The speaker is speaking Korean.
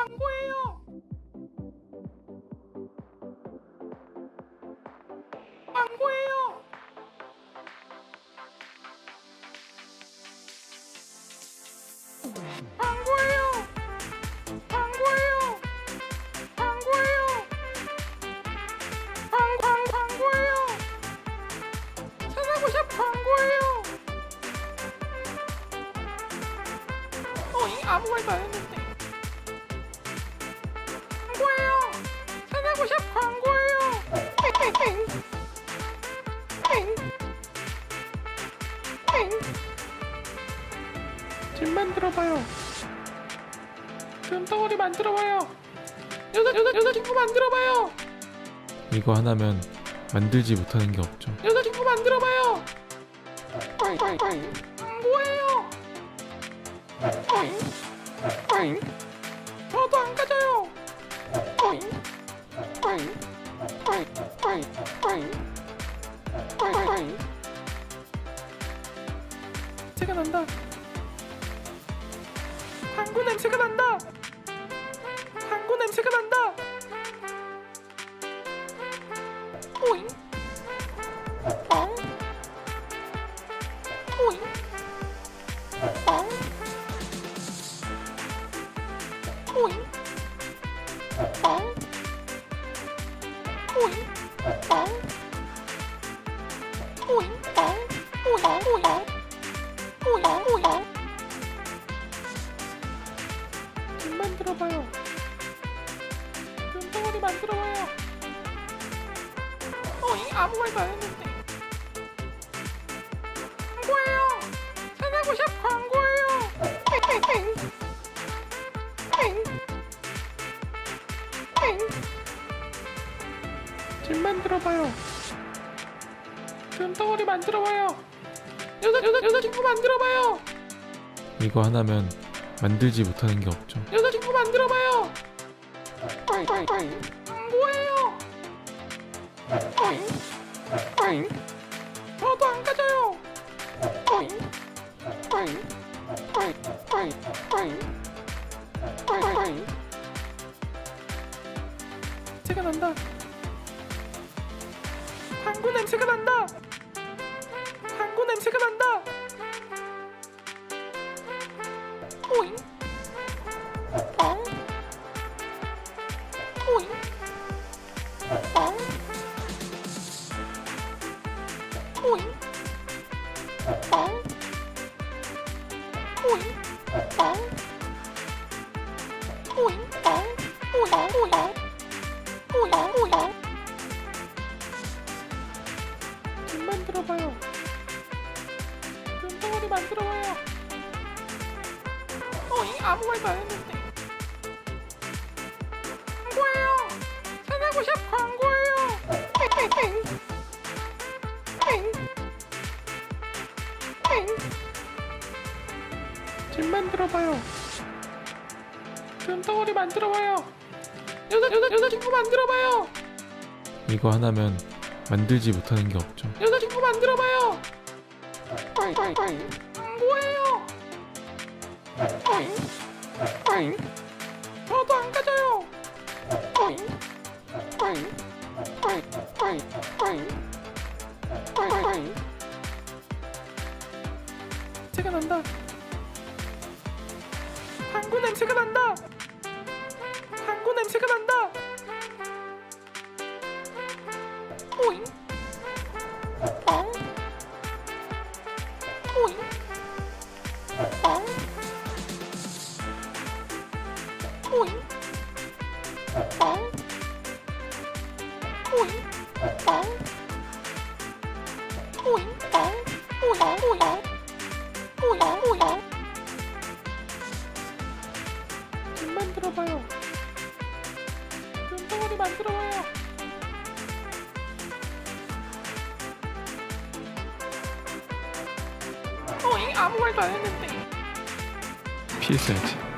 광고예요. 광고예요. 광고예요. 광고예요. 광고예요. 광, 광, 광고예요. 사사고샵 광고예요. 어, 이 아무 말도 안 했는데. 만들어봐요. 금덩어리 만들어봐요. 여자 여자 여자 친구 만들어봐요. 이거 하나면 만들지 못하는 게 없죠. 여자 친구 만들어봐요. 뭐예요? 저도 안 가져요. 냄새가 난다. 광고 냄새가 난다. 광고 냄새가 난다. 오잉. 엉. 오잉. 엉. 오잉. 엉. 오잉. 엉. 오잉. 엉. 오잉. 오잉. 오잉. 오잉. 덩어리 만들어봐요. 어잉 아무 말도 안 했는데. 광고예요. 사사고샵 광고예요. 땡땡땡. 땡. 땡. 집 만들어봐요. 금덩어리 만들어봐요. 여자 여자 여자친구 만들어봐요. 이거 하나면 만들지 못하는 게 없죠. 여자친구 만들어봐요. 뭐예요? 저도 안 가져요. 냄새가 난다. 광고 냄새가 난다. 광고 냄새가 난다. 오잉. 만들어봐요. 금덩어리 만들어봐요. 어잉 아무 말도 안 했는데. 광고예요. 사사고샵 광고예요. 집 만들어봐요. 금덩어리 만들어봐요. 여자 여자 여자친구 만들어봐요. 이거 하나면 만들지 못하는 게 없죠. 여자친구 만들어봐요. 뭐예요? 저도 안 가져요. 냄새가 난다. 광고 냄새가 난다. 냄새가 난다. 오잉. 엉. 오잉. 엉. 오잉. 엉. 오잉. 엉. 오잉. 엉. 오잉. 오잉. 오잉. 오잉. 좀 만들어봐요. 금덩어리 만들어봐요. 어잉 아무 말도 안 했는데. 피했어야지.